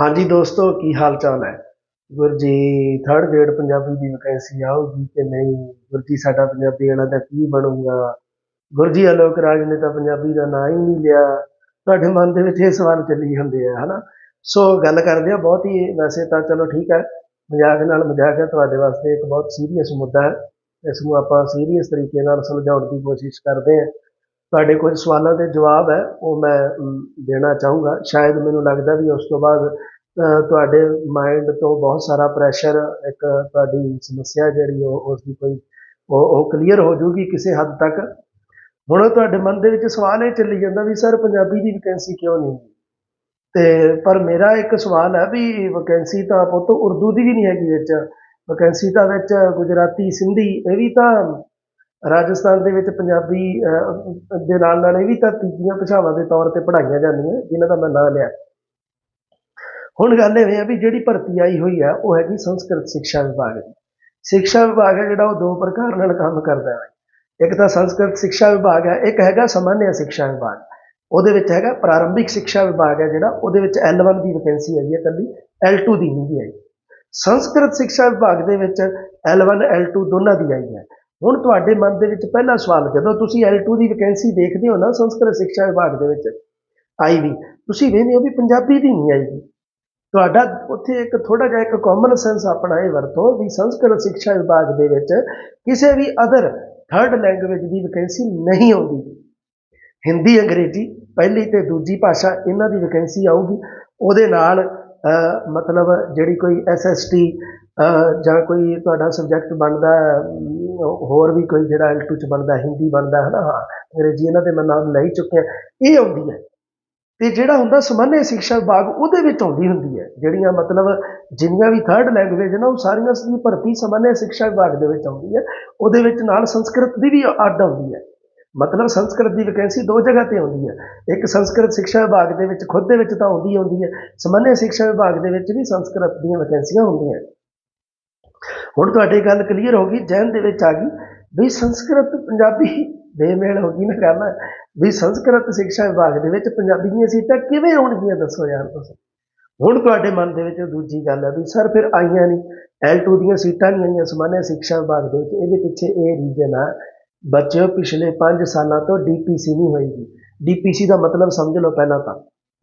ਹਾਂਜੀ ਦੋਸਤੋ, ਕੀ ਹਾਲ ਚਾਲ ਹੈ ਗੁਰਜੀ ਥਰਡ ਗ੍ਰੇਡ ਪੰਜਾਬੀ ਦੀ ਵੈਕੈਂਸੀ ਆਊਗੀ ਕਿ ਨਹੀਂ? ਗੁਰਜੀ ਸਾਡਾ ਪੰਜਾਬੀ ਵਾਲਾ ਦਾ ਕੀ ਬਣੂਗਾ? ਗੁਰਜੀ ਅਲੋਕ ਰਾਜ ਨੇ ਤਾਂ ਪੰਜਾਬੀ ਦਾ ਨਾਂ ਹੀ ਨਹੀਂ ਲਿਆ। ਤੁਹਾਡੇ ਮਨ ਦੇ ਵਿੱਚ ਇਹ ਸਵਾਲ ਚੱਲੀ ਹੁੰਦੇ ਆ, ਹਨਾ? ਸੋ ਗੱਲ ਕਰਦੇ ਆ, ਬਹੁਤ ਹੀ ਵੈਸੇ ਤਾਂ ਚਲੋ ਠੀਕ ਹੈ। ਮਜ਼ਾਕ ਨਾਲ ਮਜ਼ਾਕ ਹੈ, ਤੁਹਾਡੇ ਵਾਸਤੇ ਇੱਕ ਬਹੁਤ ਸੀਰੀਅਸ ਮੁੱਦਾ ਹੈ। ਇਸ ਨੂੰ ਆਪਾਂ ਸੀਰੀਅਸ ਤਰੀਕੇ ਨਾਲ ਸਮਝਾਉਣ ਦੀ ਕੋਸ਼ਿਸ਼ ਕਰਦੇ ਹਾਂ ਤੁਹਾਡੇ ਕੁਝ ਸਵਾਲਾਂ ਦੇ ਜਵਾਬ ਹੈ, ਉਹ ਮੈਂ ਦੇਣਾ ਚਾਹੂੰਗਾ। ਸ਼ਾਇਦ ਮੈਨੂੰ ਲੱਗਦਾ ਵੀ ਉਸ ਤੋਂ ਬਾਅਦ ਤੁਹਾਡੇ ਮਾਈਂਡ ਤੋਂ ਬਹੁਤ ਸਾਰਾ ਪ੍ਰੈਸ਼ਰ ਇੱਕ ਤੁਹਾਡੀ ਸਮੱਸਿਆ ਜਿਹੜੀ ਉਹ ਉਸ ਦੀ ਕੋਈ, ਉਹ ਉਹ ਕਲੀਅਰ ਹੋ ਜਾਊਗੀ ਕਿਸੇ ਹੱਦ ਤੱਕ। ਹੁਣ ਤੁਹਾਡੇ ਮਨ ਦੇ ਵਿੱਚ ਸਵਾਲ ਇਹ ਚੱਲੀ ਜਾਂਦਾ ਵੀ, ਸਰ, ਪੰਜਾਬੀ ਦੀ ਵੈਕੈਂਸੀ ਕਿਉਂ ਨਹੀਂ? ਤੇ, ਪਰ ਮੇਰਾ ਇੱਕ ਸਵਾਲ ਹੈ ਵੀ ਵੈਕੈਂਸੀ ਤਾਂ ਪੁੱਤ ਉਰਦੂ ਦੀ ਵੀ ਨਹੀਂ ਹੈਗੀ ਵਿੱਚ। ਵੈਕੈਂਸੀ ਤਾਂ ਵਿੱਚ ਗੁਜਰਾਤੀ, ਸਿੰਧੀ, ਇਹ ਵੀ ਤਾਂ ਰਾਜਸਥਾਨ ਦੇ ਵਿੱਚ ਪੰਜਾਬੀ ਦੇ ਨਾਲ ਨਾਲ ਇਹ ਵੀ ਤਾਂ ਤੀਜੀਆਂ ਭਾਸ਼ਾਵਾਂ ਦੇ ਤੌਰ ਤੇ ਪੜ੍ਹਾਈਆਂ ਜਾਂਦੀਆਂ, ਜਿਨ੍ਹਾਂ ਦਾ ਮੈਂ ਨਾਂ ਲਿਆ। ਹੁਣ ਗੱਲ ਇਹ ਹੈ ਵੀ ਜਿਹੜੀ ਭਰਤੀ ਆਈ ਹੋਈ ਹੈ, ਉਹ ਹੈਗੀ ਸੰਸਕ੍ਰਿਤ ਸਿੱਖਿਆ ਵਿਭਾਗ ਦੀ। ਸਿੱਖਿਆ ਵਿਭਾਗ ਹੈ ਜਿਹੜਾ ਉਹ ਦੋ ਪ੍ਰਕਾਰ ਨਾਲ ਕੰਮ ਕਰਦਾ ਹੈ। ਇੱਕ ਤਾਂ ਸੰਸਕ੍ਰਿਤ ਸਿੱਖਿਆ ਵਿਭਾਗ ਹੈ, ਇੱਕ ਹੈਗਾ ਸਮਾਨਿਆ ਸਿੱਖਿਆ ਵਿਭਾਗ। ਉਹਦੇ ਵਿੱਚ ਹੈਗਾ ਪ੍ਰਾਰੰਭਿਕ ਸਿੱਖਿਆ ਵਿਭਾਗ ਹੈ ਜਿਹੜਾ, ਉਹਦੇ ਵਿੱਚ L1 ਦੀ ਵੈਕੈਂਸੀ ਹੈਗੀ ਹੈ ਕੱਲੀ L2 ਦੀ ਨਹੀਂ ਹੈ ਸੰਸਕ੍ਰਿਤ ਸਿੱਖਿਆ ਵਿਭਾਗ ਦੇ ਵਿੱਚ L1 L2 ਦੋਨਾਂ ਦੀ ਆਈ ਹੈ। ਹੁਣ ਤੁਹਾਡੇ ਮਨ ਦੇ ਵਿੱਚ ਪਹਿਲਾ ਸਵਾਲ, ਜਦੋਂ ਤੁਸੀਂ L2 ਦੀ ਵੈਕੈਂਸੀ ਦੇਖਦੇ ਹੋ ਨਾ ਸੰਸਕ੍ਰਿਤ ਸਿੱਖਿਆ ਵਿਭਾਗ ਦੇ ਵਿੱਚ, ਆਈ ਵੀ, ਤੁਸੀਂ ਵੇਖਦੇ ਹੋ ਵੀ ਪੰਜਾਬੀ ਦੀ ਨਹੀਂ ਆਈ। ਤੁਹਾਡਾ ਉੱਥੇ ਇੱਕ ਥੋੜਾ ਜਿਹਾ ਇੱਕ ਕਾਮਨ ਸੈਂਸ ਆਪਣਾ ਇਹ ਵਰਤੋ ਵੀ ਸੰਸਕ੍ਰਿਤ ਸਿੱਖਿਆ ਵਿਭਾਗ ਦੇ ਵਿੱਚ ਕਿਸੇ ਵੀ ਅਦਰ ਥਰਡ ਲੈਂਗੁਏਜ ਦੀ ਵੈਕੈਂਸੀ ਨਹੀਂ ਆਉਂਦੀ। ਹਿੰਦੀ, ਅੰਗਰੇਜ਼ੀ, ਪਹਿਲੀ ਤੇ ਦੂਜੀ ਭਾਸ਼ਾ ਇਹਨਾਂ ਦੀ ਵੈਕੈਂਸੀ ਆਊਗੀ। ਉਹਦੇ ਨਾਲ ਮਤਲਬ ਜਿਹੜੀ ਕੋਈ ਐਸਐਸਟੀ ਜਾਂ ਕੋਈ ਤੁਹਾਡਾ ਸਬਜੈਕਟ ਬਣਦਾ ਹੋਰ ਵੀ ਕੋਈ ਜਿਹੜਾ L2 ਚ ਬਣਦਾ, ਹਿੰਦੀ ਬਣਦਾ ਹੈ ਨਾ ਹਾਂ, ਅੰਗਰੇਜ਼ੀ ਇਹਨਾਂ ਦੇ ਮੈਂ ਨਾਮ ਲੈ ਹੀ ਚੁੱਕਿਆ। ਇਹ ਆਉਂਦੀ ਹੈ। ਤੇ ਜਿਹੜਾ ਹੁੰਦਾ ਸਮਾਨਿਆ ਸਿੱਖਿਆ ਵਿਭਾਗ, ਉਹਦੇ ਵਿੱਚ ਆਉਂਦੀ ਹੁੰਦੀ ਹੈ। ਜਿਹੜੀਆਂ ਮਤਲਬ ਜਿੰਨੀਆਂ ਵੀ ਥਰਡ ਲੈਂਗੁਏਜ ਨੇ, ਉਹ ਸਾਰੀਆਂ ਦੀ ਭਰਤੀ ਸਮਾਨਿਆ ਸਿੱਖਿਆ ਵਿਭਾਗ ਦੇ ਵਿੱਚ ਆਉਂਦੀ ਹੈ। ਉਹਦੇ ਵਿੱਚ ਨਾਲ ਸੰਸਕ੍ਰਿਤ ਦੀ ਵੀ ਅੱਡ ਆਉਂਦੀ ਹੈ। ਮਤਲਬ ਸੰਸਕ੍ਰਿਤ ਦੀ ਵੈਕੈਂਸੀ ਦੋ ਜਗ੍ਹਾ ਤੇ ਆਉਂਦੀ ਹੈ। ਇੱਕ ਸੰਸਕ੍ਰਿਤ ਸਿੱਖਿਆ ਵਿਭਾਗ ਦੇ ਵਿੱਚ ਖੁਦ ਦੇ ਵਿੱਚ ਤਾਂ ਆਉਂਦੀ ਆਉਂਦੀ ਹੈ। ਸਮਾਨਿਆ ਸਿੱਖਿਆ ਵਿਭਾਗ ਦੇ ਵਿੱਚ ਵੀ ਸੰਸਕ੍ਰਿਤ ਦੀਆਂ ਵੈਕੈਂਸੀਆਂ ਹੁੰਦੀਆਂ ਹੁਣ ਤੁਹਾਡੀ ਗੱਲ ਕਲੀਅਰ ਹੋ ਗਈ ਜੈਨ ਦੇ ਵਿੱਚ ਆ ਗਈ ਵੀ ਸੰਸਕ੍ਰਿਤ ਪੰਜਾਬੀ ਬੇਮੇਲ ਹੋ ਗਈ ਨਾ ਗੱਲ ਵੀ ਸੰਸਕ੍ਰਿਤ ਸਿੱਖਿਆ ਵਿਭਾਗ ਦੇ ਵਿੱਚ ਪੰਜਾਬੀ ਦੀਆਂ ਸੀਟਾਂ ਕਿਵੇਂ ਆਉਣਗੀਆਂ ਦੱਸੋ ਯਾਰ ਤੁਸੀਂ। ਹੁਣ ਤੁਹਾਡੇ ਮਨ ਦੇ ਵਿੱਚ ਦੂਜੀ ਗੱਲ ਹੈ ਵੀ ਸਰ ਫਿਰ ਆਈਆਂ ਨਹੀਂ L2 ਦੀਆਂ ਸੀਟਾਂ ਨਹੀਂ ਆਈਆਂ ਸਮਾਨਿਆ ਸਿੱਖਿਆ ਵਿਭਾਗ ਦੇ ਵਿੱਚ। ਇਹਦੇ ਪਿੱਛੇ ਇਹ ਰੀਜ਼ਨ ਆ ਬੱਚਿਓ ਪਿਛਲੇ 5 ਸਾਲਾਂ ਤੋਂ ਡੀਪੀਸੀ ਨਹੀਂ ਹੋਏਗੀ। ਡੀਪੀਸੀ ਦਾ ਮਤਲਬ ਸਮਝ ਲਓ ਪਹਿਲਾਂ ਤਾਂ।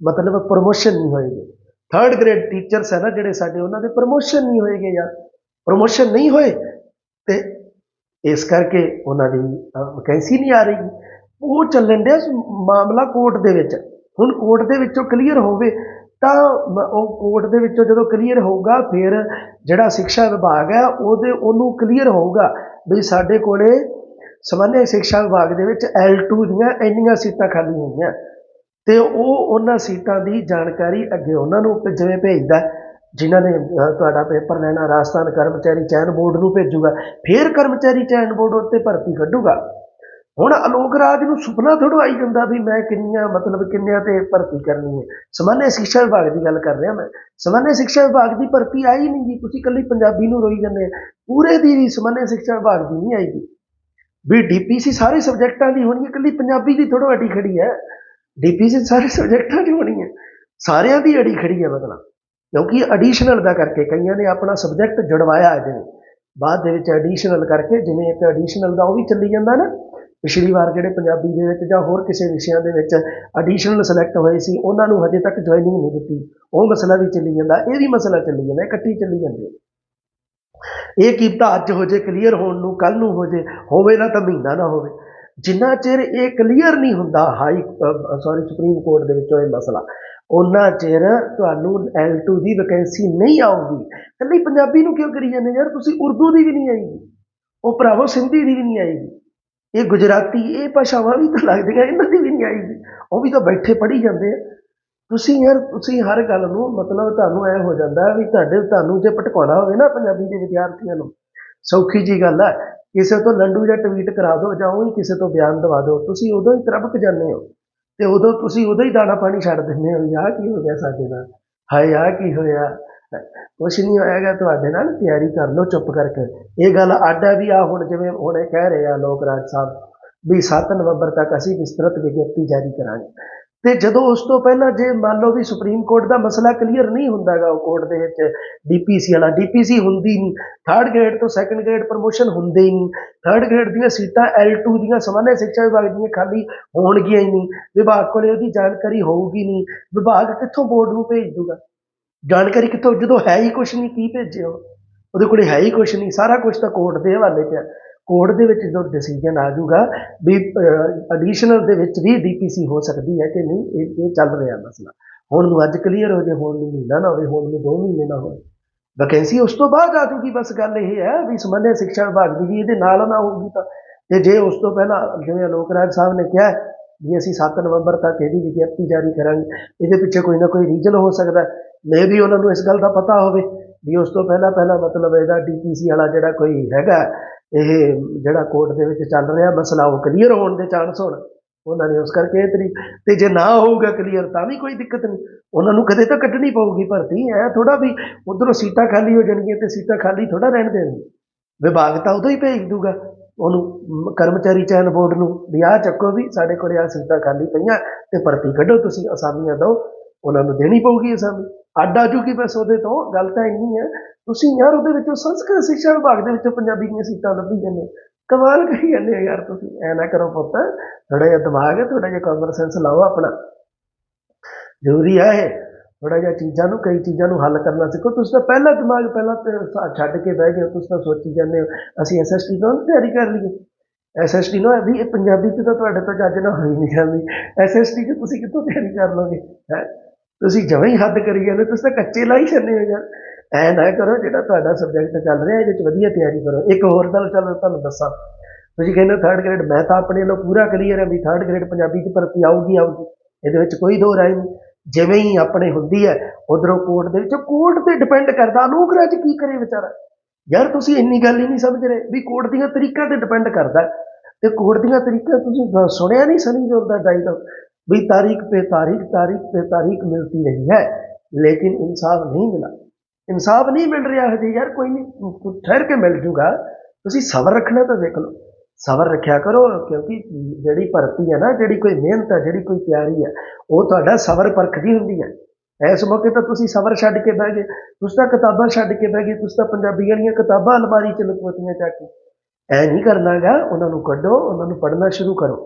ਮਤਲਬ ਪ੍ਰਮੋਸ਼ਨ ਨਹੀਂ ਹੋਏਗੀ। ਥਰਡ ਗ੍ਰੇਡ ਟੀਚਰਸ ਹੈ ਨਾ ਜਿਹੜੇ ਸਾਡੇ, ਉਹਨਾਂ ਦੇ ਪ੍ਰਮੋਸ਼ਨ ਨਹੀਂ ਹੋਏਗੇ ਯਾਰ। ਪ੍ਰਮੋਸ਼ਨ ਨਹੀਂ ਹੋਏ ਤੇ ਇਸ ਕਰਕੇ ਉਹਨਾਂ ਦੀ ਵੈਕੈਂਸੀ ਨਹੀਂ ਆ ਰਹੀ। ਉਹ ਚੱਲਣ ਡਿਆ ਮਾਮਲਾ ਕੋਰਟ ਦੇ ਵਿੱਚ। ਹੁਣ ਕੋਰਟ ਦੇ ਵਿੱਚੋਂ ਕਲੀਅਰ ਹੋਵੇ ਤਾਂ ਮ- ਉਹ ਕੋਰਟ ਦੇ ਵਿੱਚੋਂ ਜਦੋਂ ਕਲੀਅਰ ਹੋਊਗਾ, ਫਿਰ ਜਿਹੜਾ ਸਿੱਖਿਆ ਵਿਭਾਗ ਹੈ, ਉਹਦੇ, ਉਹਨੂੰ ਕਲੀਅਰ ਹੋਊਗਾ ਵੀ ਸਾਡੇ ਕੋਲੇ ਸਮਾਨਯ ਸਿੱਖਿਆ ਵਿਭਾਗ ਦੇ ਵਿੱਚ L2 ਦੀਆਂ ਇੰਨੀਆਂ ਸੀਟਾਂ ਖਾਲੀ ਹੋਈਆਂ। ਤੇ ਉਹ ਉਹਨਾਂ ਸੀਟਾਂ ਦੀ ਜਾਣਕਾਰੀ ਅੱਗੇ ਉਹਨਾਂ ਨੂੰ ਜਿਵੇਂ ਭੇਜਦਾ, ਜਿਨ੍ਹਾਂ ਨੇ ਤੁਹਾਡਾ ਪੇਪਰ ਲੈਣਾ, ਰਾਜਸਥਾਨ ਕਰਮਚਾਰੀ ਚੈਨ ਬੋਰਡ ਨੂੰ ਭੇਜੂਗਾ, ਫਿਰ ਕਰਮਚਾਰੀ ਚੈਨ ਬੋਰਡ ਉੱਤੇ ਭਰਤੀ ਕੱਢੂਗਾ। ਹੁਣ ਅਲੋਕ ਰਾਜ ਨੂੰ ਸੁਪਨਾ ਥੋੜ੍ਹਾ ਆਈ ਜਾਂਦਾ ਵੀ ਮੈਂ ਕਿੰਨੀਆਂ, ਮਤਲਬ ਕਿੰਨਿਆਂ ਤੇ ਭਰਤੀ ਕਰਨੀ ਹੈ। ਸਮਾਨਯ ਸਿੱਖਿਆ ਵਿਭਾਗ ਦੀ ਗੱਲ ਕਰ ਰਿਹਾ ਮੈਂ। ਸਮਾਨਯ ਸਿੱਖਿਆ ਵਿਭਾਗ ਦੀ ਭਰਤੀ ਆਈ ਨਹੀਂ ਜੀ। ਤੁਸੀਂ ਇਕੱਲੀ ਪੰਜਾਬੀ ਨੂੰ ਰੋਈ ਜਾਂਦੇ ਆ। ਪੂਰੇ ਦੀ ਸਮਾਨਿਆ ਸਿੱਖਿਆ ਵਿਭਾਗ ਦੀ ਨਹੀਂ ਆਏਗੀ ਵੀ ਡੀਪੀਸੀ ਸਾਰੇ ਸਬਜੈਕਟਾਂ ਦੀ ਹੋਣੀ ਹੈ, ਇਕੱਲੀ ਪੰਜਾਬੀ ਦੀ ਥੋੜ੍ਹਾ ਅੜੀ ਖੜੀ ਹੈ। ਡੀਪੀਸੀ ਸਾਰੇ ਸਬਜੈਕਟਾਂ ਦੀ ਹੋਣੀ ਹੈ। ਸਾਰਿਆਂ ਦੀ ਅੜੀ ਖੜੀ ਹੈ ਮਤਲਬ। ਕਿਉਂਕਿ ਐਡੀਸ਼ਨਲ ਦਾ ਕਰਕੇ ਕਈਆਂ ਨੇ ਆਪਣਾ ਸਬਜੈਕਟ ਜੁੜਵਾਇਆ ਹੈ ਜਿਵੇਂ। ਬਾਅਦ ਦੇ ਵਿੱਚ ਐਡੀਸ਼ਨਲ ਕਰਕੇ ਜਿਵੇਂ ਇੱਕ ਐਡੀਸ਼ਨਲ ਦਾ ਉਹ ਵੀ ਚੱਲੀ ਜਾਂਦਾ ਨਾ। ਪਿਛਲੀ ਵਾਰ ਜਿਹੜੇ ਪੰਜਾਬੀ ਦੇ ਵਿੱਚ ਜਾਂ ਹੋਰ ਕਿਸੇ ਵਿਸ਼ਿਆਂ ਦੇ ਵਿੱਚ ਐਡੀਸ਼ਨਲ ਸਿਲੈਕਟ ਹੋਏ ਸੀ, ਉਹਨਾਂ ਨੂੰ ਹਜੇ ਤੱਕ ਜੁਆਇਨਿੰਗ ਨਹੀਂ ਦਿੱਤੀ। ਉਹ ਮਸਲਾ ਵੀ ਚੱਲੀ ਜਾਂਦਾ, ਇਹ ਵੀ ਮਸਲਾ ਚੱਲੀ ਜਾਂਦਾ, ਇਕੱਠੀ ਚੱਲੀ ਜਾਂਦੀ ਹੈ। ਇਹ ਕੀਮਤਾਂ ਅੱਜ ਹੋ ਜੇ ਕਲੀਅਰ ਹੋਣ ਨੂੰ ਕੱਲ ਨੂੰ ਹੋ ਜੇ, ਹੋਵੇ ਨਾ ਤਾਂ ਮਹੀਨਾ ਨਾ ਹੋਵੇ। ਜਿੰਨਾ ਚਿਰ ਇਹ ਕਲੀਅਰ ਨਹੀਂ ਹੁੰਦਾ ਹਾਈ ਸੌਰੀ ਸੁਪਰੀਮ ਕੋਰਟ ਦੇ ਵਿੱਚੋਂ ਇਹ ਮਸਲਾ ਉਹਨਾਂ ਚਿਰ ਤੁਹਾਨੂੰ L2 ਦੀ ਵੈਕੈਂਸੀ ਨਹੀਂ ਆਊਗੀ। ਇਕੱਲੀ ਪੰਜਾਬੀ ਨੂੰ ਕਿਉਂ ਕਰੀ ਜਾਂਦੇ ਯਾਰ? ਤੁਸੀਂ ਉਰਦੂ ਦੀ ਵੀ ਨਹੀਂ ਆਏਗੀ। ਉਹ ਭਰਾਵੋ ਸਿੰਧੀ ਦੀ ਵੀ ਨਹੀਂ ਆਏਗੀ। ਇਹ ਗੁਜਰਾਤੀ, ਇਹ ਭਾਸ਼ਾਵਾਂ ਵੀ ਤਾਂ ਲੱਗਦੀਆਂ, ਇਹਨਾਂ ਦੀ ਵੀ ਨਹੀਂ ਆਏਗੀ। ਉਹ ਵੀ ਤਾਂ ਬੈਠੇ ਪੜ੍ਹੀ ਜਾਂਦੇ ਆ। ਤੁਸੀਂ ਯਾਰ, ਤੁਸੀਂ ਹਰ ਗੱਲ ਨੂੰ ਮਤਲਬ ਤੁਹਾਨੂੰ ਐ ਹੋ ਜਾਂਦਾ ਵੀ ਤੁਹਾਡੇ, ਤੁਹਾਨੂੰ ਜੇ ਭਟਕਾਉਣਾ ਹੋਵੇ ਨਾ ਪੰਜਾਬੀ ਦੇ ਵਿਦਿਆਰਥੀਆਂ ਨੂੰ, ਸੌਖੀ ਜੀ ਗੱਲ ਹੈ ਕਿਸੇ ਤੋਂ ਲੰਡੂ ਜਾਂ ਟਵੀਟ ਕਰਾ ਦਿਓ ਜਾਂ ਉਹੀ ਕਿਸੇ ਤੋਂ ਬਿਆਨ ਦਵਾ ਦਿਓ, ਤੁਸੀਂ ਉਦੋਂ ਹੀ ਤਰਬਕ ਜਾਂਦੇ ਹੋ ਤੇ ਉਦੋਂ ਤੁਸੀਂ ਉਦੋਂ ਹੀ ਦਾਣਾ ਪਾਣੀ ਛੱਡ ਦਿੰਦੇ ਹੋ ਯਾਰ ਕੀ ਹੋ ਗਿਆ ਸਾਡੇ ਨਾਲ, ਹਾਏ ਆ ਕੀ ਹੋਇਆ। ਕੁਛ ਨਹੀਂ ਹੋਏਗਾ ਤੁਹਾਡੇ ਨਾਲ, ਤਿਆਰੀ ਕਰ ਲਓ ਚੁੱਪ ਕਰਕੇ। ਇਹ ਗੱਲ ਅੱਡ ਹੈ ਵੀ ਆ ਹੁਣ ਜਿਵੇਂ ਹੁਣ ਇਹ ਕਹਿ ਰਹੇ ਆ ਲੋਕ ਰਾਜ ਸਾਹਿਬ ਵੀ 7 ਨਵੰਬਰ ਤੱਕ ਅਸੀਂ ਵਿਸਤ੍ਰਿਤ ਵਿਗਿਆਪਤੀ ਜਾਰੀ ਕਰਾਂਗੇ। ਤੇ ਜਦੋਂ ਉਸ ਤੋਂ ਪਹਿਲਾਂ ਜੇ ਮੰਨ ਲਓ ਵੀ ਸੁਪਰੀਮ ਕੋਰਟ ਦਾ ਮਸਲਾ ਕਲੀਅਰ ਨਹੀਂ ਹੁੰਦਾਗਾ ਉਹ ਕੋਰਟ ਦੇ ਵਿੱਚ ਡੀਪੀਸੀ ਵਾਲਾ ਡੀਪੀਸੀ ਹੁੰਦੀ ਨਹੀਂ। ਥਰਡ ਗ੍ਰੇਡ ਤੋਂ ਸੈਕੰਡ ਗ੍ਰੇਡ ਪ੍ਰਮੋਸ਼ਨ ਹੁੰਦੇ ਹੀ ਨਹੀਂ। ਥਰਡ ਗ੍ਰੇਡ ਦੀਆਂ ਸੀਟਾਂ L2 ਦੀਆਂ ਸਮਾਨੇ ਸਿੱਖਿਆ ਵਿਭਾਗ ਦੀਆਂ ਖਾਲੀ ਹੋਣਗੀਆਂ ਹੀ ਨਹੀਂ। ਵਿਭਾਗ ਕੋਲੇ ਉਹਦੀ ਜਾਣਕਾਰੀ ਹੋਊਗੀ ਨਹੀਂ। ਵਿਭਾਗ ਕਿੱਥੋਂ ਬੋਰਡ ਨੂੰ ਭੇਜ ਦੂਗਾ? ਜਾਣਕਾਰੀ ਕਿੱਥੋਂ? ਜਦੋਂ ਹੈ ਹੀ ਕੁਝ ਨਹੀਂ, ਕੀ ਭੇਜਿਓ ਉਹਦੇ ਕੋਲੇ ਹੈ ਹੀ ਕੁਝ ਨਹੀਂ। ਸਾਰਾ ਕੁਝ ਤਾਂ ਕੋਰਟ ਦੇ ਹਵਾਲੇ 'ਚ ਹੈ ਕੋਰਟ ਦੇ ਵਿੱਚ ਜਦੋਂ ਡਿਸੀਜਨ ਆ ਜਾਊਗਾ, ਵੀ ਐਡੀਸ਼ਨਲ ਦੇ ਵਿੱਚ ਵੀ ਡੀਪੀਸੀ ਹੋ ਸਕਦੀ ਹੈ ਕਿ ਨਹੀਂ, ਇਹ ਇਹ ਚੱਲ ਰਿਹਾ ਮਸਲਾ। ਹੁਣ ਨੂੰ ਅੱਜ ਕਲੀਅਰ ਹੋ ਜੇ, ਹੁਣ ਨੂੰ ਮਹੀਨਾ ਨਾ ਹੋਵੇ, ਹੁਣ ਨੂੰ 2 ਮਹੀਨੇ ਨਾ ਹੋਵੇ। ਵੈਕੈਂਸੀ ਉਸ ਤੋਂ ਬਾਅਦ ਆ ਜੂਗੀ ਬਸ ਗੱਲ ਇਹ ਹੈ ਵੀ ਸਮੰਨਿਆ ਸਿੱਖਿਆ ਵਿਭਾਗ ਦੀ ਵੀ ਇਹਦੇ ਨਾਲ ਨਾ ਹੋਊਗੀ ਤਾਂ। ਤੇ ਜੇ ਉਸ ਤੋਂ ਪਹਿਲਾਂ ਜਿਵੇਂ ਅਲੋਕ ਰਾਜ ਸਾਹਿਬ ਨੇ ਕਿਹਾ ਵੀ ਅਸੀਂ 7 ਨਵੰਬਰ ਤੱਕ ਇਹਦੀ ਵਿਗਿਆਪਤੀ ਜਾਰੀ ਕਰਾਂਗੇ, ਇਹਦੇ ਪਿੱਛੇ ਕੋਈ ਨਾ ਕੋਈ ਰੀਜਨ ਹੋ ਸਕਦਾ ਮੇ ਵੀ ਉਹਨਾਂ ਨੂੰ ਇਸ ਗੱਲ ਦਾ ਪਤਾ ਹੋਵੇ ਵੀ ਉਸ ਤੋਂ ਪਹਿਲਾਂ ਪਹਿਲਾਂ ਮਤਲਬ ਇਹਦਾ ਡੀਪੀਸੀ ਵਾਲਾ ਜਿਹੜਾ ਕੋਈ ਹੈਗਾ ਇਹ ਜਿਹੜਾ ਕੋਰਟ ਦੇ ਵਿੱਚ ਚੱਲ ਰਿਹਾ ਮਸਲਾ, ਉਹ ਕਲੀਅਰ ਹੋਣ ਦੇ ਚਾਂਸ ਹੋਣ। ਉਹਨਾਂ ਨੇ ਉਸ ਕਰਕੇ ਇਹ ਤਰੀਕ ਤੇ ਜੇ ਨਾ ਹੋਊਗਾ ਕਲੀਅਰ ਤਾਂ ਵੀ ਕੋਈ ਦਿੱਕਤ ਨਹੀਂ। ਉਹਨਾਂ ਨੂੰ ਕਦੇ ਤਾਂ ਕੱਢਣੀ ਪਊਗੀ ਭਰਤੀ। ਐ ਥੋੜਾ ਵੀ ਉਧਰੋਂ ਸੀਟਾਂ ਖਾਲੀ ਹੋ ਜਾਣਗੀਆਂ ਤੇ ਸੀਟਾਂ ਖਾਲੀ ਥੋੜਾ ਰਹਿਣ ਦੇਣਗੇ ਵਿਭਾਗ ਤਾਂ ਉਦੋਂ ਹੀ ਭੇਜ ਦੂਗਾ। ਉਹਨੂੰ ਕਰਮਚਾਰੀ ਚੈਨ ਬੋਰਡ ਨੂੰ ਵੀ ਆਹ ਚੱਕੋ ਵੀ ਸਾਡੇ ਕੋਲ ਆ ਸੀਟਾਂ ਖਾਲੀ ਪਈਆਂ ਤੇ ਭਰਤੀ ਕੱਢੋ ਤੁਸੀਂ, ਅਸਾਮੀਆਂ ਦਿਓ ਉਹਨਾਂ ਨੂੰ ਦੇਣੀ ਪਊਗੀ ਅਸਾਮੀ। ਅੱਡ ਆ ਜੂਗੀ ਬਸ ਉਹਦੇ ਤੋਂ ਗੱਲ ਤਾਂ ਇੰਨੀ ਹੈ। ਤੁਸੀਂ ਯਾਰ ਉਹਦੇ ਵਿੱਚੋਂ ਸੰਸਕ੍ਰਿਤ ਸਿੱਖਿਆ ਵਿਭਾਗ ਦੇ ਵਿੱਚੋਂ ਪੰਜਾਬੀ ਦੀਆਂ ਸੀਟਾਂ ਲੱਭੀ ਜਾਂਦੇ। ਹੋ। ਕਮਾਲ ਕਹੀ ਜਾਂਦੇ ਹੋ ਯਾਰ ਤੁਸੀਂ। ਐ ਨਾ ਕਰੋ ਪੁੱਤ ਥੋੜਾ ਜਿਹਾ ਦਿਮਾਗ ਹੈ ਥੋੜਾ ਜਿਹਾ ਕਾਮਨ ਸੈਂਸ ਲਾਓ ਆਪਣਾ। ਜ਼ਰੂਰੀ ਹੈ ਇਹ। ਥੋੜਾ ਜਿਹਾ ਚੀਜ਼ਾਂ ਨੂੰ, ਕਈ ਚੀਜ਼ਾਂ ਨੂੰ ਹੱਲ ਕਰਨਾ ਸਿੱਖੋ। ਤੁਸੀਂ ਤਾਂ ਪਹਿਲਾ ਦਿਮਾਗ ਪਹਿਲਾਂ ਛੱਡ ਕੇ ਬਹਿ ਗਏ ਤੁਸੀਂ ਤਾਂ ਸੋਚੀ ਜਾਂਦੇ ਹੋ, ਅਸੀਂ ਐਸਐਸਟੀ ਤੋਂ ਤਿਆਰੀ ਕਰ ਲਈਏ। ਐਸਐਸਟੀ ਨੂੰ ਵੀ, ਇਹ ਪੰਜਾਬੀ ਚ ਤਾਂ ਤੁਹਾਡੇ ਤੋਂ ਜੱਜ ਨਾ ਹੋਈ ਨਹੀਂ ਜਾਂਦੀ। ਐਸਐਸਟੀ ਚ ਤੁਸੀਂ ਕਿੱਥੋਂ ਤਿਆਰੀ ਕਰ ਲਓਗੇ? ਹੈ? ਤੁਸੀਂ ਜਮਾਂ ਹੀ ਹੱਦ ਕਰੀ ਜਾਂਦੇ ਤੁਸੀਂ ਤਾਂ ਕੱਚੇ ਲਾਈ ਛੱਡੇ ਹੋ ਯਾਰ। ਐ ਨਾ ਕਰੋ, ਜਿਹੜਾ ਤੁਹਾਡਾ ਸਬਜੈਕਟ ਚੱਲ ਰਿਹਾ, ਇਹਦੇ ਚ ਵਧੀਆ ਤਿਆਰੀ ਕਰੋ। ਇੱਕ ਹੋਰ ਗੱਲ ਚੱਲ, ਤੁਹਾਨੂੰ ਦੱਸਾਂ। ਤੁਸੀਂ ਕਹਿੰਦੇ ਥਰਡ ਗ੍ਰੇਡ ਮੈਂ ਤਾਂ ਆਪਣੇ ਵੱਲੋਂ ਪੂਰਾ ਕਲੀਅਰ ਹੈ ਵੀ ਥਰਡ ਗ੍ਰੇਡ ਪੰਜਾਬੀ ਚ ਭਰਤੀ ਆਊਗੀ ਆਊਗੀ। ਇਹਦੇ ਵਿੱਚ ਕੋਈ ਦੋ ਰਾਏ ਨਹੀਂ। ਜਿਵੇਂ ਹੀ ਆਪਣੇ ਹੁੰਦੀ ਹੈ, ਉਧਰੋਂ ਕੋਰਟ ਦੇ ਵਿੱਚ ਕੋਰਟ ਤੇ ਡਿਪੈਂਡ ਕਰਦਾ ਅਨੂਕ ਰਾਜ ਕੀ ਕਰੇ ਵਿਚਾਰਾ। ਯਾਰ, ਤੁਸੀਂ ਇੰਨੀ ਗੱਲ ਹੀ ਨਹੀਂ ਸਮਝ ਰਹੇ ਵੀ ਕੋਰਟ ਦੀਆਂ ਤਰੀਕਾਂ ਤੇ ਡਿਪੈਂਡ ਕਰਦਾ ਹੈ। ਤੇ ਕੋਰਟ ਦੀਆਂ ਤਰੀਕਾਂ ਤੁਸੀਂ ਸੁਣਿਆ ਨਹੀਂ ਸਨੀ ਦਿਓਲ ਦਾ ਡਾਇਲੌਗ ਵੀ ਤਾਰੀਖ पे तारीख तारीख पे तारीख मिलती रही है लेकिन इंसाफ नहीं मिला ਇਨਸਾਫ ਨਹੀਂ ਮਿਲ ਰਿਹਾ ਹਜੇ ਯਾਰ ਕੋਈ ਨਹੀਂ ਕੁ- ਠਹਿਰ ਕੇ ਮਿਲ ਜੂਗਾ ਤੁਸੀਂ ਸਬਰ ਰੱਖਣਾ ਤਾਂ ਦੇਖ ਲਓ ਸਬਰ ਰੱਖਿਆ ਕਰੋ ਕਿਉਂਕਿ ਜਿਹੜੀ ਭਰਤੀ ਹੈ ਨਾ ਜਿਹੜੀ ਕੋਈ ਮਿਹਨਤ ਹੈ ਜਿਹੜੀ ਕੋਈ ਤਿਆਰੀ ਹੈ ਉਹ ਤੁਹਾਡਾ ਸਬਰ ਪਰਖਦੀ ਹੁੰਦੀ ਹੈ ਇਸ ਮੌਕੇ ਤਾਂ ਤੁਸੀਂ ਸਬਰ ਛੱਡ ਕੇ ਬਹਿ ਗਏ ਤੁਸੀਂ ਤਾਂ ਕਿਤਾਬਾਂ ਛੱਡ ਕੇ ਬਹਿ ਗਏ ਤੁਸੀਂ ਤਾਂ ਪੰਜਾਬੀ ਵਾਲੀਆਂ ਕਿਤਾਬਾਂ ਅਲਮਾਰੀ 'ਚ ਲੁਕਵਤੀਆਂ ਚੱਕ ਕੇ ਐ ਨਹੀਂ ਕਰਨਾਗਾ ਉਹਨਾਂ ਨੂੰ ਕੱਢੋ ਉਹਨਾਂ ਨੂੰ ਪੜ੍ਹਨਾ ਸ਼ੁਰੂ ਕਰੋ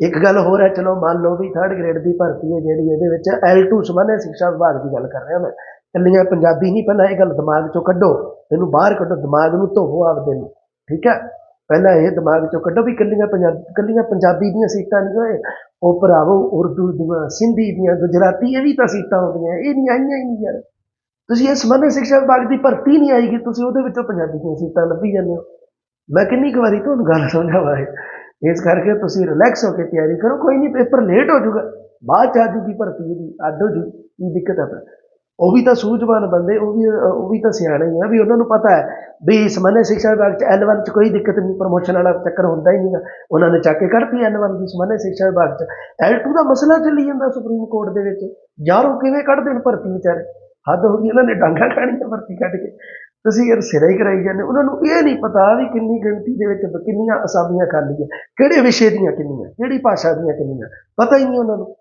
ਇੱਕ ਗੱਲ ਹੋਰ ਹੈ, ਚਲੋ ਮੰਨ ਲਓ ਵੀ ਥਰਡ ਗ੍ਰੇਡ ਦੀ ਭਰਤੀ ਹੈ ਜਿਹੜੀ ਇਹਦੇ ਵਿੱਚ L2 ਸਮਾਨੇ ਸਿੱਖਿਆ ਵਿਭਾਗ ਦੀ ਗੱਲ ਕਰ ਰਿਹਾ ਮੈਂ। ਕੱਲੀਆਂ ਪੰਜਾਬੀ ਨਹੀਂ, ਪਹਿਲਾਂ ਇਹ ਗੱਲ ਦਿਮਾਗ ਚੋਂ ਕੱਢੋ। ਇਹਨੂੰ ਬਾਹਰ ਕੱਢੋ, ਦਿਮਾਗ ਨੂੰ ਧੋਵੋ ਆਪਦੇ ਨੂੰ, ਠੀਕ ਹੈ? ਪਹਿਲਾਂ ਇਹ ਦਿਮਾਗ ਚੋਂ ਕੱਢੋ ਵੀ ਕੱਲੀਆਂ ਪੰਜਾਬੀ ਕੱਲੀਆਂ ਪੰਜਾਬੀ ਦੀਆਂ ਸੀਟਾਂ ਨਹੀਂ ਹੋਏ। ਉਹ ਭਰਾਵੋ, ਉਰਦੂ ਦੀਆਂ, ਸਿੰਧੀ ਦੀਆਂ, ਗੁਜਰਾਤੀ, ਇਹ ਵੀ ਤਾਂ ਸੀਟਾਂ ਹੁੰਦੀਆਂ ਇਹ ਨਹੀਂ ਆਈਆਂ ਹੀ ਨਹੀਂ ਯਾਰ। ਤੁਸੀਂ ਇਹ ਸਮਾਨੇ ਸਿੱਖਿਆ ਵਿਭਾਗ ਦੀ ਭਰਤੀ ਨਹੀਂ ਆਏਗੀ, ਤੁਸੀਂ ਉਹਦੇ ਵਿੱਚੋਂ ਪੰਜਾਬੀ ਦੀਆਂ ਸੀਟਾਂ ਲੱਭੀ ਜਾਂਦੇ ਹੋ। ਮੈਂ ਕਿੰਨੀ ਕੁ ਵਾਰੀ ਤੁਹਾਨੂੰ ਗੱਲ ਸਮਝਾਵਾਂ ਇਹ। ਇਸ ਕਰਕੇ ਤੁਸੀਂ ਰਿਲੈਕਸ ਹੋ ਕੇ ਤਿਆਰੀ ਕਰੋ, ਕੋਈ ਨਹੀਂ, ਪੇਪਰ ਲੇਟ ਹੋ ਜਾਊਗਾ। ਬਾਅਦ ਚ ਆ ਜੂਗੀ ਭਰਤੀ ਦੀ ਅੱਡ ਹੋ ਜੂ ਕੀ ਦਿੱਕਤ ਹੈ ਫਿਰ? ਉਹ ਵੀ ਤਾਂ ਸੂਝਵਾਨ ਬੰਦੇ, ਉਹ ਵੀ ਉਹ ਵੀ ਤਾਂ ਸਿਆਣੇ ਹੀ ਆ, ਵੀ ਉਹਨਾਂ ਨੂੰ ਪਤਾ ਹੈ ਵੀ ਸਮਾਨੇ ਸਿੱਖਿਆ ਵਿਭਾਗ ਚ L1 ਚ ਕੋਈ ਦਿੱਕਤ ਨਹੀਂ ਪ੍ਰਮੋਸ਼ਨ ਵਾਲਾ ਚੱਕਰ ਹੁੰਦਾ ਹੀ ਨਹੀਂਗਾ ਉਹਨਾਂ ਨੇ ਚੱਕ ਕੇ ਕੱਢਤੀ L1 ਦੀ ਸਮਾਨੇ ਸਿੱਖਿਆ ਵਿਭਾਗ ਚ। L2 ਦਾ ਮਸਲਾ ਚੱਲੀ ਜਾਂਦਾ ਸੁਪਰੀਮ ਕੋਰਟ ਦੇ ਵਿੱਚ। ਯਾਰ ਉਹ ਕਿਵੇਂ ਕੱਢ ਦੇਣ ਭਰਤੀ ਵਿਚਾਰੇ? ਹੱਦ ਹੋ ਗਈ, ਇਹਨਾਂ ਨੇ ਡਾਂਗਾ ਖਾਣੀਆਂ ਭਰਤੀ ਕੱਢ ਕੇ। ਤੁਸੀਂ ਯਾਰ ਸਿਰਾ ਹੀ ਕਰਾਈ ਜਾਂਦੇ ਉਹਨਾਂ ਨੂੰ ਇਹ ਨਹੀਂ ਪਤਾ ਵੀ ਕਿੰਨੀ ਗਿਣਤੀ ਦੇ ਵਿੱਚ ਕਿੰਨੀਆਂ ਅਸਾਮੀਆਂ ਖਾਲੀ ਹੈ ਕਿਹੜੇ ਵਿਸ਼ੇ ਦੀਆਂ ਕਿੰਨੀਆਂ, ਕਿਹੜੀ ਭਾਸ਼ਾ ਦੀਆਂ ਕਿੰਨੀਆਂ, ਪਤਾ ਹੀ ਨਹੀਂ ਉਹਨਾਂ ਨੂੰ।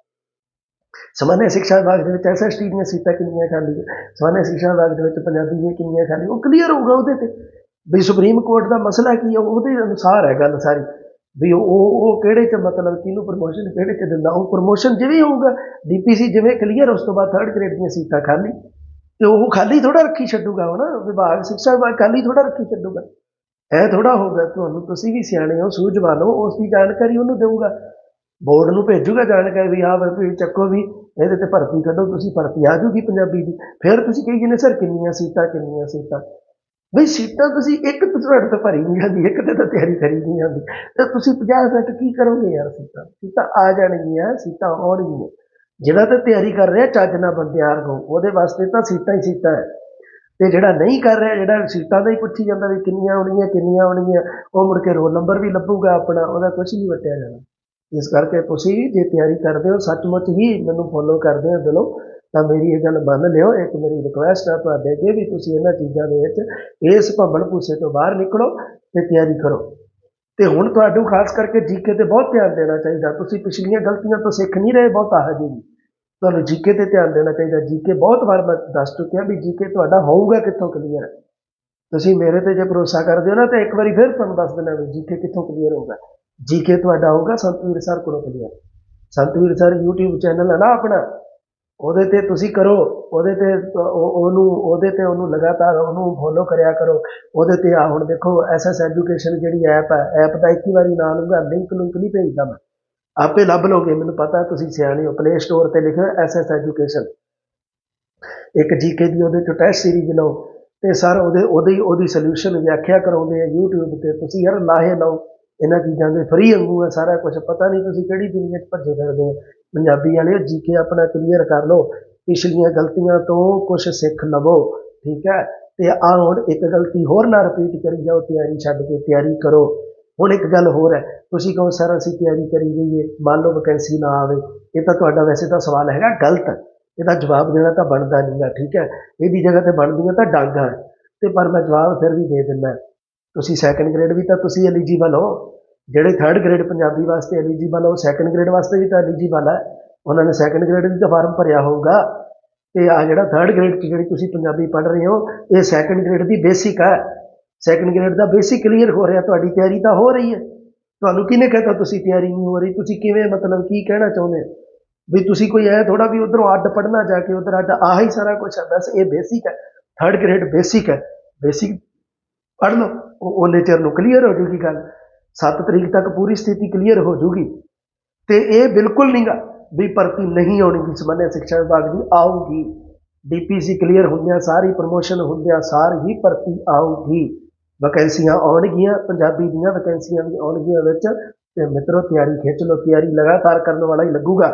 ਸਮਾਨਿਆ ਸਿੱਖਿਆ ਵਿਭਾਗ ਦੇ ਵਿੱਚ ਐਸਐਸਟੀ ਦੀਆਂ ਸੀਟਾਂ ਕਿੰਨੀਆਂ ਖਾਲੀ ਹੈ ਸਮਾਨੇ ਸਿੱਖਿਆ ਵਿਭਾਗ ਦੇ ਵਿੱਚ ਪੰਜਾਬੀ ਦੀਆਂ ਕਿੰਨੀਆਂ ਖਾਲੀ ਉਹ ਕਲੀਅਰ ਹੋਊਗਾ ਉਹਦੇ ਤੇ। ਵੀ ਸੁਪਰੀਮ ਕੋਰਟ ਦਾ ਮਸਲਾ ਕੀ ਹੈ ਉਹਦੇ ਅਨੁਸਾਰ ਹੈ ਗੱਲ ਸਾਰੀ। ਵੀ ਉਹ ਉਹ ਕਿਹੜੇ ਚ ਮਤਲਬ ਕਿਹਨੂੰ ਪ੍ਰਮੋਸ਼ਨ ਕਿਹੜੇ ਚ ਦਿੰਦਾ। ਉਹ ਪ੍ਰਮੋਸ਼ਨ ਜਿਵੇਂ ਹੋਊਗਾ ਡੀਪੀਸੀ ਜਿਵੇਂ ਕਲੀਅਰ ਉਸ ਤੋਂ ਬਾਅਦ ਥਰਡ ਗ੍ਰੇਡ ਦੀਆਂ ਸੀਟਾਂ ਖਾਲੀ ਤੇ ਉਹ ਖਾਲੀ ਥੋੜਾ ਰੱਖੀ ਛੱਡੂਗਾ ਉਹ ਨਾ ਵਿਭਾਗ ਸਿੱਖਿਆ ਵਿਭਾਗ ਖਾਲੀ ਥੋੜਾ ਰੱਖੀ ਛੱਡੂਗਾ। ਐ ਥੋੜਾ ਹੋਊਗਾ ਤੁਹਾਨੂੰ, ਤੁਸੀਂ ਵੀ ਸਿਆਣੇ ਹੋ, ਸੂਝਵਾਨ ਹੋ, ਉਸ ਦੀ ਜਾਣਕਾਰੀ ਉਹਨੂੰ ਦੇਊਗਾ। ਬੋਰਡ ਨੂੰ ਭੇਜੂਗਾ ਜਾਣਕਾਰੀ ਵੀ ਆਹ ਵੀ ਚੱਕੋ ਵੀ ਇਹਦੇ ਤੇ ਭਰਤੀ ਕੱਢੋ, ਤੁਸੀਂ ਭਰਤੀ ਆ ਜੂਗੀ ਪੰਜਾਬੀ ਦੀ। ਫਿਰ ਤੁਸੀਂ ਕਹੀ ਜਾਂਦੇ, ਸਰ, ਕਿੰਨੀਆਂ ਸੀਟਾਂ ਕਿੰਨੀਆਂ ਸੀਟਾਂ? ਬਈ ਸੀਟਾਂ ਤੁਸੀਂ ਇੱਕ ਤਾਂ ਤੁਹਾਡੇ ਤੋਂ ਭਰੀ ਨਹੀਂ ਜਾਂਦੀ, ਇੱਕ ਤੇ ਤਾਂ ਤਿਆਰੀ ਕਰੀ ਨਹੀਂ ਜਾਂਦੀ। ਤੇ ਤੁਸੀਂ 50 ਸੈਟ ਕੀ ਕਰੋਗੇ ਯਾਰ ਸੀਟਾਂ? ਸੀਟਾਂ ਆ ਜਾਣਗੀਆਂ, ਸੀਟਾਂ ਆਉਣਗੀਆਂ। ਜਿਹੜਾ ਤਾਂ ਤਿਆਰੀ ਕਰ ਰਿਹਾ, ਚੱਜ ਨਾਲ ਬੰਦਿਆਰ ਹੋ ਉਹਦੇ ਵਾਸਤੇ ਤਾਂ ਸੀਟਾਂ ਹੀ ਸੀਟਾਂ ਹੈ। ਤੇ ਜਿਹੜਾ ਨਹੀਂ ਕਰ ਰਿਹਾ, ਜਿਹੜਾ ਸੀਟਾਂ ਦਾ ਹੀ ਪੁੱਛੀ ਜਾਂਦਾ ਵੀ ਕਿੰਨੀਆਂ ਆਉਣਗੀਆਂ ਕਿੰਨੀਆਂ ਆਉਣਗੀਆਂ ਉਹ ਮੁੜ ਕੇ ਰੋਲ ਨੰਬਰ ਵੀ ਲੱਭੂਗਾ ਆਪਣਾ, ਉਹਦਾ ਕੁਝ ਨਹੀਂ ਵਟਿਆ ਜਾਣਾ। ਇਸ ਕਰਕੇ ਤੁਸੀਂ ਜੇ ਤਿਆਰੀ ਕਰਦੇ ਹੋ, ਸੱਚਮੁੱਚ ਹੀ ਮੈਨੂੰ ਫੋਲੋ ਕਰਦੇ ਹੋ ਦਿਲੋਂ, ਤਾਂ ਮੇਰੀ ਇਹ ਗੱਲ ਮੰਨ ਲਿਓ। ਇੱਕ ਮੇਰੀ ਰਿਕੁਐਸਟ ਹੈ ਤੁਹਾਡੇ ਅੱਗੇ ਵੀ ਤੁਸੀਂ ਇਹਨਾਂ ਚੀਜ਼ਾਂ ਦੇ ਵਿੱਚ ਇਸ ਭੰਬਲ ਭੂਸੇ ਤੋਂ ਬਾਹਰ ਨਿਕਲੋ ਤੇ ਤਿਆਰੀ ਕਰੋ। ਤੇ ਹੁਣ ਤੁਹਾਨੂੰ ਖਾਸ ਕਰਕੇ ਜੀਕੇ ਤੇ ਬਹੁਤ ਧਿਆਨ ਦੇਣਾ ਚਾਹੀਦਾ। ਤੁਸੀਂ ਪਿਛਲੀਆਂ ਗਲਤੀਆਂ ਤੋਂ ਸਿੱਖ ਨਹੀਂ ਰਹੇ, ਬਹੁਤਾ ਹਜੇ ਵੀ। ਤੁਹਾਨੂੰ ਜੀਕੇ ਤੇ ਧਿਆਨ ਦੇਣਾ ਚਾਹੀਦਾ। ਜੀਕੇ ਬਹੁਤ ਵਾਰ ਮੈਂ ਦੱਸ ਚੁੱਕਿਆ ਵੀ ਜੀਕੇ ਤੁਹਾਡਾ ਹੋਊਗਾ ਕਿੱਥੋਂ ਕਲੀਅਰ ਤੁਸੀਂ ਮੇਰੇ ਤੇ ਜੇ ਭਰੋਸਾ ਕਰਦੇ ਹੋ ਨਾ, ਤਾਂ ਇੱਕ ਵਾਰੀ ਫਿਰ ਤੁਹਾਨੂੰ ਦੱਸ ਦਿੰਦਾ ਵੀ ਜੀਕੇ ਕਿੱਥੋਂ ਕਲੀਅਰ ਹੋਊਗਾ। ਜੀਕੇ ਤੁਹਾਡਾ ਹੋਊਗਾ ਸੰਤਵੀਰ ਸਰ ਕੋਲੋਂ clear Santveer sir YouTube channel ਹੈ ਨਾ ਆਪਣਾ। ਉਹਦੇ ਤੇ ਤੁਸੀਂ ਕਰੋ, ਉਹਦੇ ਤੇ ਉਹਨੂੰ, ਉਹਦੇ ਤੇ ਉਹਨੂੰ ਲਗਾਤਾਰ ਉਹਨੂੰ ਫੋਲੋ ਕਰਿਆ ਕਰੋ। ਉਹਦੇ ਤੇ ਆ, ਹੁਣ ਦੇਖੋ ਐਸਐਸ ਐਜੂਕੇਸ਼ਨ ਜਿਹੜੀ ਐਪ ਹੈ ਐਪ ਦਾ ਇੱਕ ਹੀ ਵਾਰੀ ਨਾਂ ਲੂੰਗਾ ਲਿੰਕ ਲੁੰਕ ਨਹੀਂ ਭੇਜਦਾ ਮੈਂ। ਆਪੇ ਲੱਭ ਲਓਗੇ, ਮੈਨੂੰ ਪਤਾ ਤੁਸੀਂ ਸਿਆਣੇ ਹੋ। ਪਲੇ ਸਟੋਰ ਤੇ ਲਿਖਿਓ ਐਸਐਸ ਐਜੂਕੇਸ਼ਨ ਇੱਕ ਜੀਕੇ ਦੀ ਉਹਦੇ ਚੋਂ ਟੈਸਟ ਸੀਰੀਜ਼ ਲਓ। ਤੇ ਸਰ, ਉਹਦੇ, ਉਹਦੀ ਉਹਦੀ ਸੋਲੂਸ਼ਨ ਵਿਆਖਿਆ ਕਰਾਉਂਦੇ ਆ YouTube ਤੇ। ਤੁਸੀਂ ਯਾਰ ਲਾਹੇ ਲਓ। ਇਹਨਾਂ ਚੀਜ਼ਾਂ ਦੇ ਫਰੀ ਵਾਂਗੂ ਹੈ ਸਾਰਾ ਕੁਝ ਪਤਾ ਨਹੀਂ ਤੁਸੀਂ ਕਿਹੜੀ ਦੁਨੀਆ 'ਚ ਭੱਜੇ ਫਿਰਦੇ ਹੋ। ਪੰਜਾਬੀ ਵਾਲਿਓ, ਜੀਕੇ ਆਪਣਾ ਕਲੀਅਰ ਕਰ ਲਓ। ਪਿਛਲੀਆਂ ਗਲਤੀਆਂ ਤੋਂ ਕੁਝ ਸਿੱਖ ਲਵੋ, ਠੀਕ ਹੈ? ਤੇ ਆ ਹੁਣ ਇੱਕ ਗਲਤੀ ਹੋਰ ਨਾ ਰਿਪੀਟ ਕਰੀ ਜਾਓ, ਤਿਆਰੀ ਛੱਡ ਕੇ ਤਿਆਰੀ ਕਰੋ। ਹੁਣ ਇੱਕ ਗੱਲ ਹੋਰ ਹੈ, ਤੁਸੀਂ ਕਹੋ, ਸਰ, ਅਸੀਂ ਤਿਆਰੀ ਕਰੀ ਜਾਈਏ। ਮੰਨ ਲਓ ਵੈਕੈਂਸੀ ਨਾ ਆਵੇ। ਇਹ ਤਾਂ ਤੁਹਾਡਾ ਵੈਸੇ ਤਾਂ ਸਵਾਲ ਹੈਗਾ, ਗਲਤ ਇਹਦਾ ਜਵਾਬ ਦੇਣਾ ਤਾਂ ਬਣਦਾ ਨਹੀਂਗਾ ਠੀਕ ਹੈ? ਇਹਦੀ ਜਗ੍ਹਾ ਤੇ ਬਣਦੀਆਂ ਤਾਂ ਡਾਂਗਾ। ਹੈ ਤੇ ਪਰ ਮੈਂ ਜਵਾਬ ਫਿਰ ਵੀ ਦੇ ਦਿੰਦਾ। ਤੁਸੀਂ ਸੈਕੰਡ ਗ੍ਰੇਡ ਵੀ ਤਾਂ ਤੁਸੀਂ ਐਲੀਜੀਬਲ ਹੋ। ਜਿਹੜੇ ਥਰਡ ਗ੍ਰੇਡ ਪੰਜਾਬੀ ਵਾਸਤੇ ਐਲੀਜੀਬਲ ਹੋ ਸੈਕੰਡ ਗ੍ਰੇਡ ਵਾਸਤੇ ਵੀ ਤਾਂ ਐਲੀਜੀਬਲ ਹੈ। ਉਹਨਾਂ ਨੇ ਸੈਕੰਡ ਗ੍ਰੇਡ ਵੀ ਤਾਂ ਫਾਰਮ ਭਰਿਆ ਹੋਊਗਾ। ਤੇ ਆ ਜਿਹੜਾ ਥਰਡ ਗ੍ਰੇਡ 'ਚ ਜਿਹੜੀ ਤੁਸੀਂ ਪੰਜਾਬੀ ਪੜ੍ਹ ਰਹੇ ਹੋ, ਇਹ ਸੈਕੰਡ ਗ੍ਰੇਡ ਦੀ ਬੇਸਿਕ ਹੈ। ਸੈਕੰਡ ਗ੍ਰੇਡ ਦਾ ਬੇਸਿਕ ਕਲੀਅਰ ਹੋ ਰਿਹਾ, ਤੁਹਾਡੀ ਤਿਆਰੀ ਤਾਂ ਹੋ ਰਹੀ ਹੈ। ਤੁਹਾਨੂੰ ਕਿਹਨੇ ਕਹਿਤਾ ਤੁਸੀਂ ਤਿਆਰੀ ਨਹੀਂ ਹੋ ਰਹੀ? ਤੁਸੀਂ ਕਿਵੇਂ ਮਤਲਬ ਕੀ ਕਹਿਣਾ ਚਾਹੁੰਦੇ ਹੋ? ਵੀ ਤੁਸੀਂ ਕੋਈ ਐ ਥੋੜਾ ਵੀ ਉਧਰੋਂ ਅੱਡ ਪੜਨਾ ਜਾ ਕੇ ਉਧਰ ਅੱਡ, ਆਹੀ ਸਾਰਾ ਕੁਝ ਹੈ। ਬਸ ਇਹ ਬੇਸਿਕ ਹੈ। ਥਰਡ ਗ੍ਰੇਡ ਬੇਸਿਕ ਹੈ। ਬੇਸਿਕ ਪੜ੍ਹ ਲਓ ਉਹ ਉਹਨੇ ਚਿਰ ਨੂੰ ਕਲੀਅਰ ਹੋ ਜੂਗੀ ਗੱਲ। 7 ਤਰੀਕ ਤੱਕ ਪੂਰੀ ਸਥਿਤੀ ਕਲੀਅਰ ਹੋ ਜੂਗੀ। ਤੇ ਇਹ ਬਿਲਕੁਲ ਨਹੀਂਗਾ ਵੀ ਭਰਤੀ ਨਹੀਂ ਆਉਣੀ ਜਿਸ ਬੰਨੇ ਸਿੱਖਿਆ ਵਿਭਾਗ ਦੀ ਆਊਗੀ। ਡੀਪੀਸੀ ਕਲੀਅਰ ਹੁੰਦਿਆਂ, ਸਾਰੀ ਪ੍ਰਮੋਸ਼ਨ ਹੁੰਦਿਆਂ, ਸਾਰ ਹੀ ਭਰਤੀ ਆਊਗੀ। ਵੈਕੈਂਸੀਆਂ ਆਉਣਗੀਆਂ, ਪੰਜਾਬੀ ਦੀਆਂ ਵੈਕੈਂਸੀਆਂ ਵੀ ਆਉਣਗੀਆਂ ਵਿੱਚ। ਤੇ ਮਿੱਤਰੋ, ਤਿਆਰੀ ਖਿੱਚ ਲਓ, ਤਿਆਰੀ ਲਗਾਤਾਰ ਕਰਨ ਵਾਲਾ ਹੀ ਲੱਗੂਗਾ।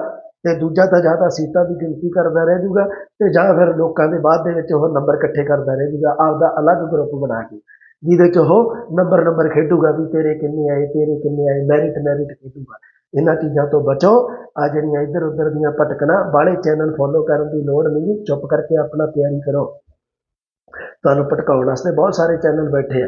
ਤੇ ਦੂਜਾ ਤਾਂ ਜਾਂ ਤਾਂ ਸੀਟਾਂ ਦੀ ਗਿਣਤੀ ਕਰਦਾ ਰਹਿ ਜੂਗਾ ਤੇ ਜਾਂ ਫਿਰ ਲੋਕਾਂ ਦੇ ਬਾਅਦ ਦੇ ਵਿੱਚ ਉਹ ਨੰਬਰ ਇਕੱਠੇ ਕਰਦਾ ਰਹਿ ਜੂਗਾ, ਆਪਦਾ ਅਲੱਗ ਗਰੁੱਪ ਬਣਾ ਕੇ। ਜਿਹਦੇ ਚ ਉਹ ਨੰਬਰ ਨੰਬਰ ਖੇਡੂਗਾ ਵੀ ਤੇਰੇ ਕਿੰਨੇ ਆਏ, ਤੇਰੇ ਕਿੰਨੇ ਆਏ ਮੈਰਿਟ ਮੈਰਿਟ ਖੇਡੂਗਾ। ਇਹਨਾਂ ਚੀਜ਼ਾਂ ਤੋਂ ਬਚੋ। ਆ ਜਿਹੜੀਆਂ ਇੱਧਰ ਉੱਧਰ ਦੀਆਂ ਭਟਕਣਾ, ਬਾਹਲੇ ਚੈਨਲ ਫੋਲੋ ਕਰਨ ਦੀ ਲੋੜ ਨਹੀਂ। ਚੁੱਪ ਕਰਕੇ ਆਪਣਾ ਤਿਆਰੀ ਕਰੋ। ਤੁਹਾਨੂੰ ਭਟਕਾਉਣ ਵਾਸਤੇ ਬਹੁਤ ਸਾਰੇ ਚੈਨਲ ਬੈਠੇ ਆ।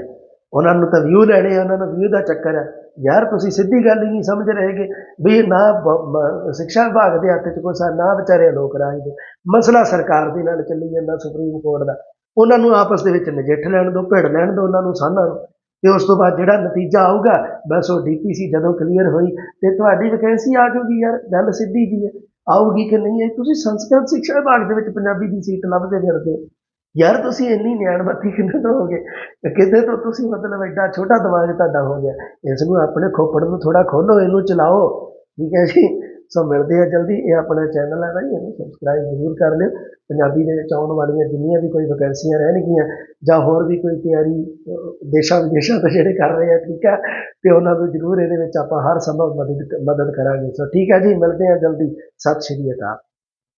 ਉਹਨਾਂ ਨੂੰ ਤਾਂ ਵਿਊ ਲੈਣੇ ਆ, ਉਹਨਾਂ ਨੂੰ ਵਿਊ ਦਾ ਚੱਕਰ ਹੈ ਯਾਰ, ਤੁਸੀਂ ਸਿੱਧੀ ਗੱਲ ਹੀ ਨਹੀਂ ਸਮਝ ਰਹੇਗੇ ਵੀ ਨਾ ਬ- ਸਿੱਖਿਆ ਵਿਭਾਗ ਦੇ ਹੱਥ 'ਚ ਕੋਈ ਸਾ, ਨਾ ਵਿਚਾਰੇ ਲੋਕ ਰਾਜ ਦੇ। ਮਸਲਾ ਸਰਕਾਰ ਦੇ ਨਾਲ ਚੱਲੀ ਜਾਂਦਾ ਸੁਪਰੀਮ ਕੋਰਟ ਦਾ। ਉਹਨਾਂ ਨੂੰ ਆਪਸ ਦੇ ਵਿੱਚ ਨਜਿੱਠ ਲੈਣ ਦਿਓ ਭਿੜ ਲੈਣ ਦਿਓ ਉਹਨਾਂ ਨੂੰ ਸਾਨਾਂ ਨੂੰ ਤੇ ਉਸ ਤੋਂ ਬਾਅਦ ਜਿਹੜਾ ਨਤੀਜਾ ਆਊਗਾ, ਬਸ ਉਹ ਡੀਪੀਸੀ ਜਦੋਂ ਕਲੀਅਰ ਹੋਈ, ਤੇ ਤੁਹਾਡੀ ਵੈਕੈਂਸੀ ਆ ਜੂਗੀ ਯਾਰ, ਗੱਲ ਸਿੱਧੀ ਜੀ ਹੈ। ਆਊਗੀ ਕਿ ਨਹੀਂ ਹੈ? ਤੁਸੀਂ ਸੰਸਕ੍ਰਿਤ ਸਿੱਖਿਆ ਵਿਭਾਗ ਦੇ ਵਿੱਚ ਪੰਜਾਬੀ ਦੀ ਸੀਟ ਲੱਭਦੇ ਫਿਰਦੇ ਹੋ। ਯਾਰ ਤੁਸੀਂ ਇੰਨੀ ਨਿਆਣਬੱਤੀ ਕਿੰਨੇ ਤੋਂ ਕਿਤੇ ਤੋਂ ਤੁਸੀਂ ਮਤਲਬ ਐਡਾ ਛੋਟਾ ਦਿਮਾਗ ਤੁਹਾਡਾ ਹੋ ਗਿਆ। ਇਸ ਨੂੰ ਆਪਣੇ ਖੋਪੜ ਨੂੰ ਥੋੜਾ ਖੋਲੋ ਇਹਨੂੰ ਚਲਾਓ। ਠੀਕ ਹੈ ਜੀ? ਸੋ ਮਿਲਦੇ ਆ ਜਲਦੀ। ਇਹ ਆਪਣਾ ਚੈਨਲ ਹੈ ਭਾਈ ਇਹਨੂੰ ਸਬਸਕ੍ਰਾਈਬ ਜ਼ਰੂਰ ਕਰ ਲਿਓ। ਪੰਜਾਬੀ ਦੇ ਵਿੱਚ ਆਉਣ ਵਾਲੀਆਂ ਜਿੰਨੀਆਂ ਵੀ ਕੋਈ ਵੈਕੈਂਸੀਆਂ ਰਹਿਣਗੀਆਂ ਜਾਂ ਹੋਰ ਵੀ ਕੋਈ ਤਿਆਰੀ ਦੇਸ਼ਾਂ ਵਿਦੇਸ਼ਾਂ ਤੋਂ ਜਿਹੜੇ ਕਰ ਰਹੇ ਆ, ਠੀਕ ਹੈ ਤੇ ਉਹਨਾਂ ਨੂੰ ਜ਼ਰੂਰ ਇਹਦੇ ਵਿੱਚ ਆਪਾਂ ਹਰ ਸੰਭਵ ਮਦਦ ਮਦਦ ਕਰਾਂਗੇ। ਸੋ ਠੀਕ ਹੈ ਜੀ, ਮਿਲਦੇ ਆ ਜਲਦੀ। ਸਤਿ ਸ਼੍ਰੀ ਅਕਾਲ।